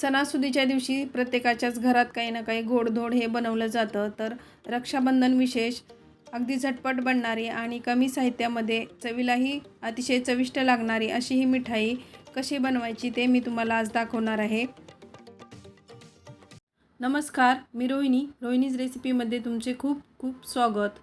सणासुदीच्या दिवशी प्रत्येकाच्याच घरात काही ना काही गोडधोड हे बनवलं जातं. तर रक्षाबंधन विशेष अगदी झटपट बनणारी आणि कमी साहित्यामध्ये चवीलाही अतिशय चविष्ट लागणारी अशी ही मिठाई कशी बनवायची ते मी तुम्हाला आज दाखवणार आहे. नमस्कार मी रोहिणी. रोहिणीज रेसिपीमध्ये तुमचे खूप खूप स्वागत.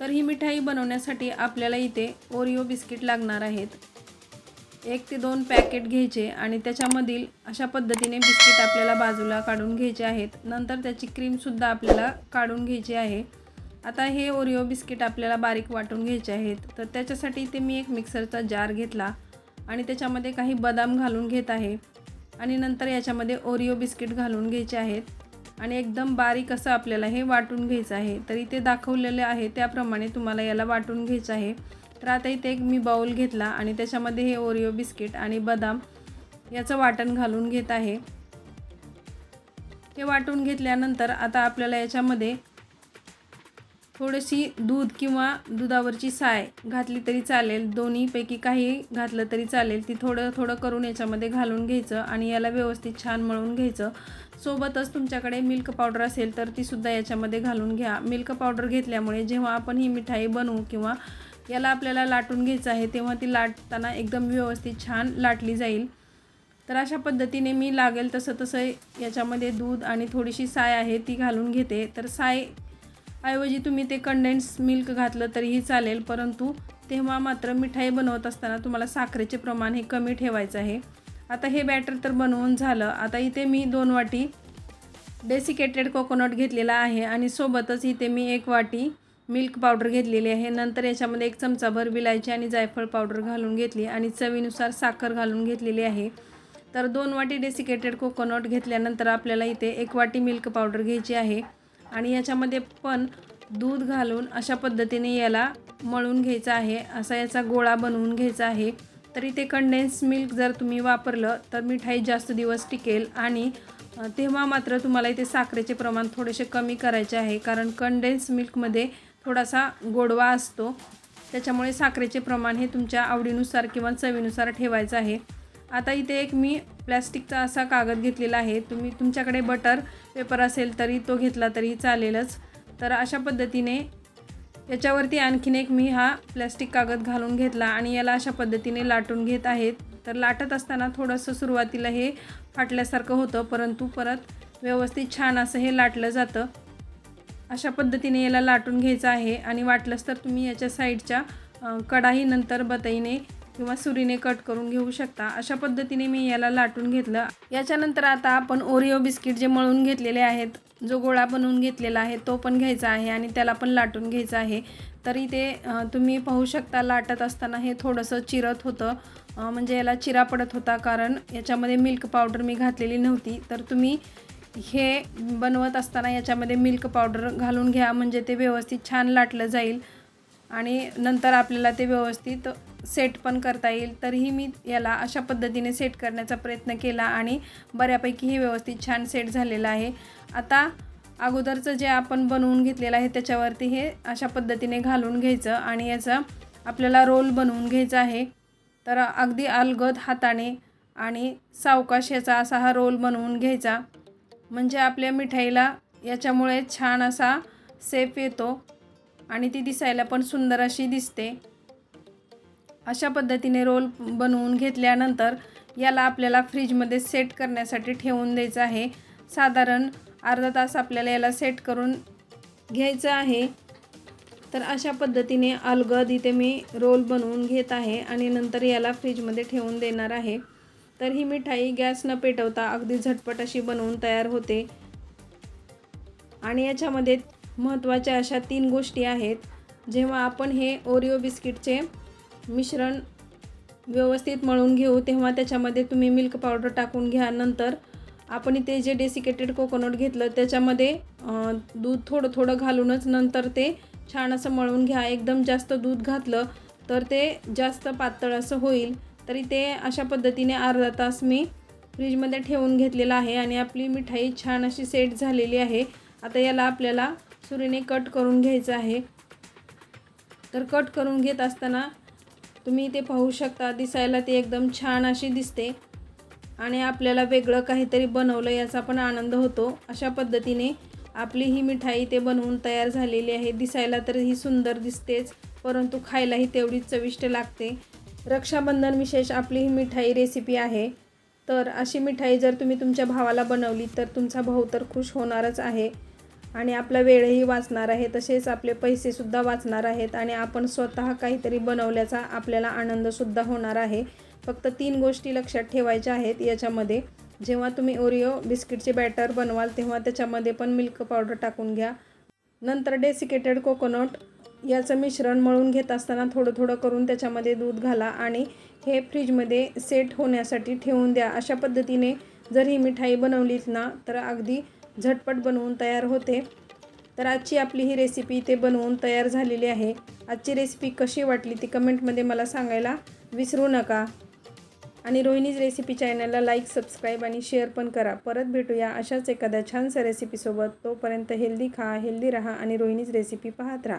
तर ही मिठाई बनवण्यासाठी आपल्याला इथे ओरिओ बिस्किट लागणार आहेत. एक ते दोन पॅकेट घ्यायचे आणि त्याच्यामधील अशा पद्धतीने बिस्किट आपल्याला बाजूला काढून घ्यायचे आहेत. नंतर त्याची क्रीमसुद्धा आपल्याला काढून घ्यायची आहे. आता हे ओरिओ बिस्किट आपल्याला बारीक वाटून घ्यायचे आहेत. तर त्याच्यासाठी इथे मी एक मिक्सरचा जार घेतला आणि त्याच्यामध्ये काही बदाम घालून घेत आहे. आणि नंतर याच्यामध्ये ओरिओ बिस्किट घालून घ्यायचे आहेत. आणि एकदम बारीक असं आपल्याला हे वाटून घ्यायचं आहे. तर इथे दाखवलेले आहे त्याप्रमाणे तुम्हाला याला वाटून घ्यायचं आहे. तर आता इथे एक मी बाऊल घेतला आणि त्याच्यामध्ये हे ओरिओ बिस्किट आणि बदाम याचं वाटण घालून घेत आहे. हे वाटून घेतल्यानंतर आता आपल्याला याच्यामध्ये थोडीशी दूध किंवा दुधावरची साय घातली तरी चालेल. दोन्हीपैकी काही घातलं तरी चालेल. ती थोडं थोडं करून याच्यामध्ये घालून घ्यायचं आणि याला व्यवस्थित छान मळून घ्यायचं. सोबतच तुमच्याकडे मिल्क पावडर असेल तर तीसुद्धा याच्यामध्ये घालून घ्या. मिल्क पावडर घेतल्यामुळे जेव्हा आपण ही मिठाई बनवू किंवा याला आपल्याला लाटून घ्यायचं आहे. तेव्हा ती लाटताना एकदम व्यवस्थित छान लाटली जाईल. तर अशा पद्धतीने मी लागेल तसं तसं याच्यामध्ये दूध आणि थोडीशी साय आहे ती घालून घेते. तर साय ऐवजी तुम्ही ते कंडेन्स मिल्क घातलं तरीही चालेल. परंतु तेव्हा मात्र मिठाई बनवत असताना तुम्हाला साखरेचे प्रमाण हे कमी ठेवायचं आहे. आता हे बॅटर तर बनवून झालं. आता इथे मी दोन वाटी डेसिकेटेड कोकोनट घेतलेला आहे आणि सोबतच इथे मी एक वाटी मिल्क पावडर घेतलेली आहे. नंतर याच्यामध्ये एक चमचाभर विलायची आणि जायफळ पावडर घालून घेतली आणि चवीनुसार साखर घालून घेतलेली आहे. तर दोन वाटी डेसिकेटेड कोकोनट घेतल्यानंतर आपल्याला इथे एक वाटी मिल्क पावडर घ्यायची आहे. आणि याच्यामध्ये पण दूध घालून अशा पद्धतीने याला मळून घ्यायचं आहे. असा याचा गोळा बनवून घ्यायचा आहे. तर इथे कंडेन्स मिल्क जर तुम्ही वापरलं तर मिठाई जास्त दिवस टिकेल आणि तेव्हा मात्र तुम्हाला इथे साखरेचे प्रमाण थोडेसे कमी करायचे आहे. कारण कंडेन्स मिल्कमध्ये थोडासा गोडवा असतो. त्याच्यामुळे साखरेचे प्रमाण हे तुमच्या आवडीनुसार किंवा चवीनुसार ठेवायचं आहे. आता इथे एक मी प्लॅस्टिकचा असा कागद घेतलेला आहे. तुम्ही तुमच्याकडे बटर पेपर असेल तरी तो घेतला तरी चालेलच. तर अशा पद्धतीने याच्यावरती आणखीन एक मी हा प्लॅस्टिक कागद घालून घेतला आणि याला अशा पद्धतीने लाटून घेत आहेत. तर लाटत असताना थोडंसं सुरुवातीला हे फाटल्यासारखं होतं परंतु परत व्यवस्थित छान असं हे लाटलं जातं. अशा पद्धतीने याला लाटून घ्यायचं आहे आणि वाटलंच तर तुम्ही याच्या साईडच्या कडाही नंतर बताईने किंवा सुरीने कट करून घेऊ शकता. अशा पद्धतीने मी याला लाटून घेतलं. याच्यानंतर आता आपण ओरिओ बिस्किट जे मळून घेतलेले आहेत जो गोळा बनवून घेतलेला आहे तो पण घ्यायचा आहे आणि त्याला पण लाटून घ्यायचा आहे. तरी ते तुम्ही पाहू शकता लाटत असताना हे थोडंसं चिरत होतं. म्हणजे याला चिरा पडत होता कारण याच्यामध्ये मिल्क पावडर मी घातलेली नव्हती. तर तुम्ही हे बनवत असताना याच्यामध्ये मिल्क पावडर घालून घ्या म्हणजे ते व्यवस्थित छान लाटलं जाईल. आणि नंतर आपल्याला ते व्यवस्थित सेट पण करता येईल. तरीही मी याला अशा पद्धतीने सेट करण्याचा प्रयत्न केला आणि बऱ्यापैकी हे व्यवस्थित छान सेट झालेलं आहे. आता अगोदरचं जे आपण बनवून घेतलेलं आहे त्याच्यावरती हे अशा पद्धतीने घालून घ्यायचं आणि याचा आपल्याला रोल बनवून घ्यायचा आहे. तर अगदी अलगद हाताने आणि सावकाश याचा असा हा रोल बनवून घ्यायचा. म्हणजे आपल्या मिठाईला याच्यामुळे छान असा सेप येतो आणि ती दिसायला पण सुंदर अशी दिसते. अशा पद्धतीने रोल बनवून घेतल्यानंतर याला आपल्याला फ्रीजमध्ये सेट करण्यासाठी ठेवून द्यायचं आहे. साधारण अर्धा तास आपल्याला याला सेट करून घ्यायचं आहे. तर अशा पद्धतीने अलगद इथे मी रोल बनवून घेत आहे आणि नंतर याला फ्रीजमध्ये ठेवून देणार आहे. तर ही मिठाई गॅस न पेटवता अगदी झटपट अशी बनवून तयार होते. आणि याच्यामध्ये महत्त्वाच्या अशा तीन गोष्टी आहेत. जेव्हा आपण हे ओरिओ बिस्किटचे मिश्रण व्यवस्थित मळून घेऊ तेव्हा त्याच्यामध्ये तुम्ही मिल्क पावडर टाकून घ्या. नंतर आपण इथे जे डेसिकेटेड कोकोनट घेतलं त्याच्यामध्ये दूध थोडं थोडं घालूनच नंतर ते छान असं मळून घ्या. एकदम जास्त दूध घातलं तर ते जास्त पातळ असं होईल. तरी ते अशा पद्धतीने अर्धा तास मी फ्रीजमध्ये ठेवून घेतलेलं आहे आणि आपली मिठाई छान अशी सेट झालेली आहे. आता याला आपल्याला सुरीने कट करून घ्यायचं आहे. तर कट करून घेत असताना तुम्ही ते पाहू शकता दिसायला ती एकदम छान अशी दिसते. आणि आपल्याला वेगळं काहीतरी बनवलं याचा पण आनंद होतो. अशा पद्धतीने आपली ही मिठाई ते बनवून तयार झालेली आहे. दिसायला तर ही सुंदर दिसतेच परंतु खायलाही तेवढीच चविष्ट लागते. रक्षाबंधन विशेष आपली ही मिठाई रेसिपी आहे. तर अशी मिठाई जर तुम्ही तुमच्या भावाला बनवली तर तुमचा भाऊ तर खुश होणारच आहे. आणि आपला वेळही वाचणार आहे तसेच आपले पैसेसुद्धा वाचणार आहेत. आणि आपण स्वतः काहीतरी बनवल्याचा आपल्याला आनंदसुद्धा होणार आहे. फक्त तीन गोष्टी लक्षात ठेवायच्या आहेत याच्यामध्ये. जेव्हा तुम्ही ओरिओ बिस्किटचे बॅटर बनवाल तेव्हा त्याच्यामध्ये पण मिल्क पावडर टाकून घ्या. नंतर डेसिकेटेड कोकोनट याचं मिश्रण मळून घेत असताना थोडं थोडं करून त्याच्यामध्ये दूध घाला आणि हे फ्रीजमध्ये सेट होण्यासाठी ठेवून द्या. अशा पद्धतीने जर ही मिठाई बनवलीत ना तर अगदी झटपट बनवून तयार होते. तर आजची आपली ही रेसिपी इथे बनवून तयार झालेली आहे. आजची रेसिपी कशी वाटली ती कमेंटमध्ये मला सांगायला विसरू नका. आणि रोहिणीज रेसिपी चॅनलला लाईक सबस्क्राईब आणि शेअर पण करा. परत भेटूया अशाच एखाद्या छानशा रेसिपीसोबत तोपर्यंत हेल्दी खा हेल्दी राहा आणि रोहिणीज रेसिपी पाहत राहा.